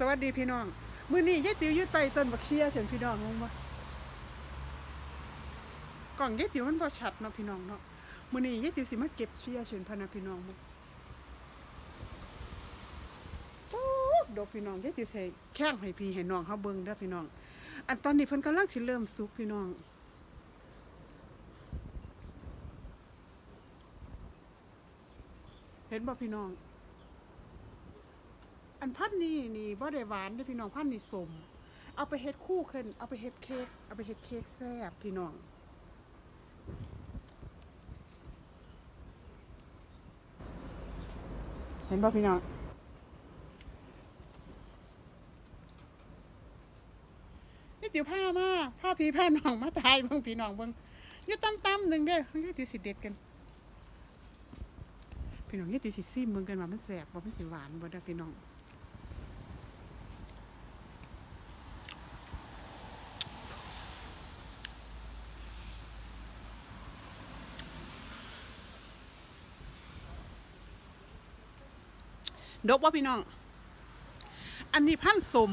สวัสดีพี่น้อง มื้อนี้ยายติ๋วอยู่ใต้ต้นบักเชียเสียงพี่น้องงงบ่กล่องยายติ๋วมันบ่ชัดเนาะพี่น้องเนาะมื้อนี้ยายติ๋วสิมาเก็บเชียเชิญพะนะพี่น้องมึงโอ้ดอกพี่น้องยายติ๋วใส่แข้งให้พี่ให้น้องเฮาเบิ่งเด้อพี่น้อง อันตอนนี้เพิ่นกำลังสิเริ่มสุกพี่น้องเห็นบ่พี่น้อง นพันนี้นี่บ่ได้หวานเด้อพี่น้องพันนี้สม เอาไปเฮ็ดคู่ขึ้นเอาไปเฮ็ดเค้กเอาไปเฮ็ดเค้กแซ่บพี่น้องเห็นบ่พี่น้องนี่จิ๋วผ้ามาผ้าพีผ้าน้องมาตายเบิ่งพี่น้องเบิ่งอยู่ต่ำๆหนึ่งเด้อนี่ติสิเด็ดกัน พี่น้องนี่ติสิซิมเบิ่งกันว่ามันแซ่บบ่มันสิหวานบ่เด้อพี่น้อง ดกว่าพี่น้อง อันนี้พันธุ์สม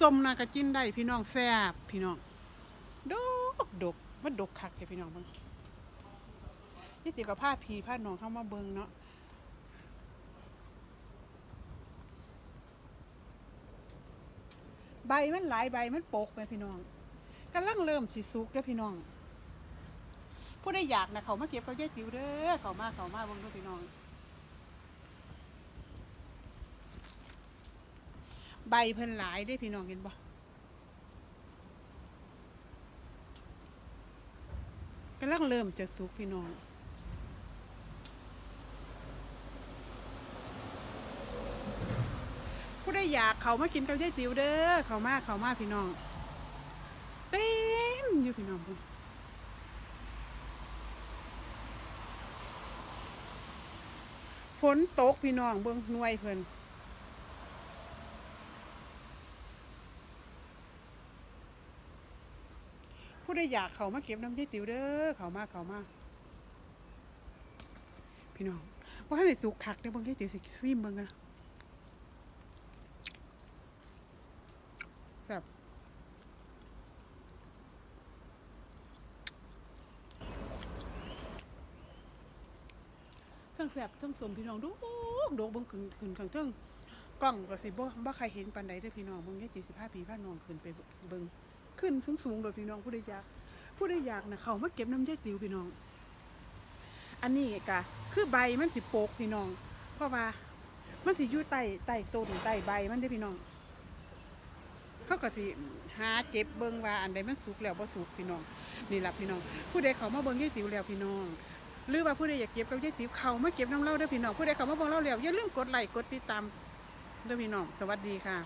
สมน่ะก็กินได้พี่น้องแซ่บพี่น้อง ดกดกมันดกคักเลยพี่น้องเบิ่งนี่ติกับผ้าพีผ้านองเข้ามาเบิ่งเนาะใบมันหลายใบมันปกไปพี่น้องกำลังเริ่มสิสุกแล้วพี่น้องผู้ใดอยากนะเขามาเก็บเขาแย่ติวเด้อเขามาเขามาเบิ่งด้วยพี่น้อง ใบเพิ่นหลายได้พี่น้องเห็นบ่กำลังเริ่มจะสุกพี่น้องผู้ใดอยากเขามากินกับยายติ๋วเด้อเขามาเขามาพี่น้องเต็มอยู่พี่น้องฝนตกพี่น้องเบิ่งหน่วยเพิ่น ผู้อยากเขามาเก็บน้ำยายติ๋วเด้อเขามาเขามาพี่น้องว่าให้สุกคักเด้อบิ่งยายติ๋วสิซิมเบิ่งกันแบบทั้งแสบทั้งสมพี่น้องดูโดกบิ่งขึ้นขึ้นข้างเทิงกล้องก็สิบ่บ่ใครเห็นปานใดเด้อพี่น้องเบิ่งยายติ๋วสิพาพี่พาน้องขึ้นไปเบิ่ง ขึ้นสูงๆโดยพี่น้องผู้ใดอยากผู้ใดอยากนะเขามาเก็บน้ำยายติ๋วพี่น้อง อันนี้กะคือใบมันสิโปกพี่น้อง เพราะว่ามันสิอยู่ใต้ใต้ต้นใต้ใบมันได้พี่น้อง เขาก็สิหาเก็บเบิ่งว่าอันใดมันสุกแล้วบ่สุกพี่น้องนี่ล่ะพี่น้อง ผู้ใดเขามาเบิ่งยายติ๋วแล้วพี่น้องหรือว่าผู้ใดอยากเก็บกับยายติ๋วเขามาเก็บน้ำเล่าเด้อพี่น้องผู้ใดเขามาเบิ่งเราแล้วอย่าลืมกดไลค์กดติดตามเด้อพี่น้องสวัสดีค่ะ